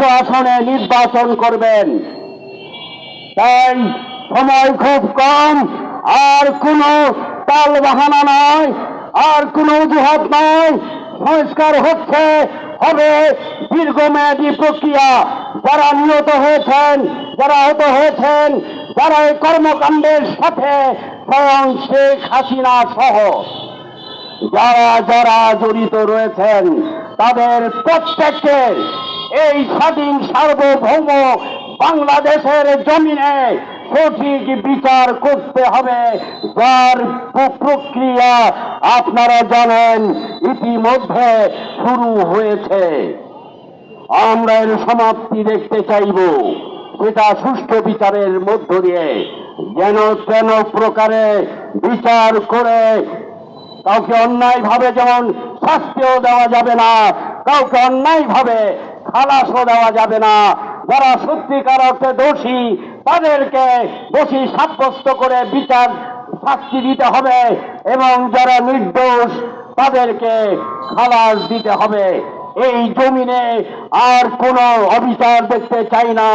একশো আসনে নির্বাচন করবেন। তাই সময় খুব কম, আর কোনো তাল বাহানা নয় আর কোনো অজুহাত নয় সংস্কার হচ্ছে, হবে দীর্ঘমেয়াদী প্রক্রিয়া। যারা নিহত হয়েছেন, যারা আহত হয়েছেন, যারা এই কর্মকাণ্ডের সাথে স্বয়ং শেখ হাসিনা সহ, যারা যারা জড়িত রয়েছেন, তাদের প্রত্যেককে এই স্বাধীন সার্বভৌম বাংলাদেশের জমিনে সঠিক বিচার করতে হবে। যার প্রক্রিয়া আপনারা জানেন, ইতিমধ্যে শুরু হয়েছে। আমরা এর সমাপ্তি দেখতে চাইব। সেটা সুষ্ঠু বিচারের মধ্য দিয়ে যেন তেন প্রকারে বিচার করে কাউকে অন্যায় ভাবে যেমন শাস্তিও দেওয়া যাবে না, কাউকে অন্যায় ভাবে খালাসও দেওয়া যাবে না। যারা সত্যিকার অর্থে দোষী, তাদেরকে দোষী সাব্যস্ত করে বিচার শাস্তি দিতে হবে এবং যারা নির্দোষ, তাদেরকে খালাস দিতে হবে। এই জমিনে আর কোনো অবিচার দেখতে চাই না।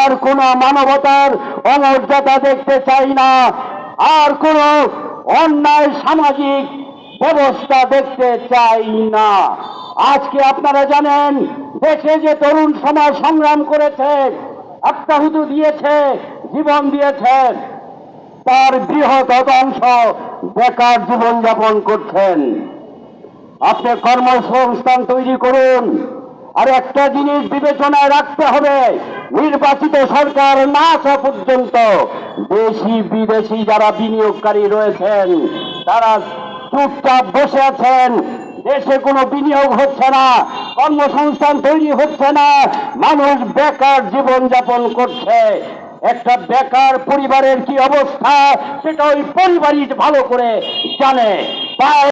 আর কোনো মানবতার অমর্যাদা দেখতে চাই না। আর কোনো অন্যায় সামাজিক ব্যবস্থা দেখতে চাই না। আজকে আপনারা জানেন দেশে যে তরুণ সমাজ সংগ্রাম করেছে আত্মাহুতি দিয়েছে, জীবন দিয়েছে, তার বৃহৎ অংশ বেকার জীবনযাপন করছেন। আপনি কর্মসংস্থান তৈরি করুন, আর একটা জিনিস বিবেচনায় রাখতে হবে, নির্বাচিত সরকার না আসা পর্যন্ত দেশি বিদেশি যারা বিনিয়োগকারী রয়েছেন, তারা চুপচাপ বসে আছেন দেশে কোনো বিনিয়োগ হচ্ছে না, কর্মসংস্থান তৈরি হচ্ছে না, মানুষ বেকার জীবনযাপন করছে। একটা বেকার পরিবারের কি অবস্থা, সেটা ওই পরিবারই ভালো করে জানে। তাই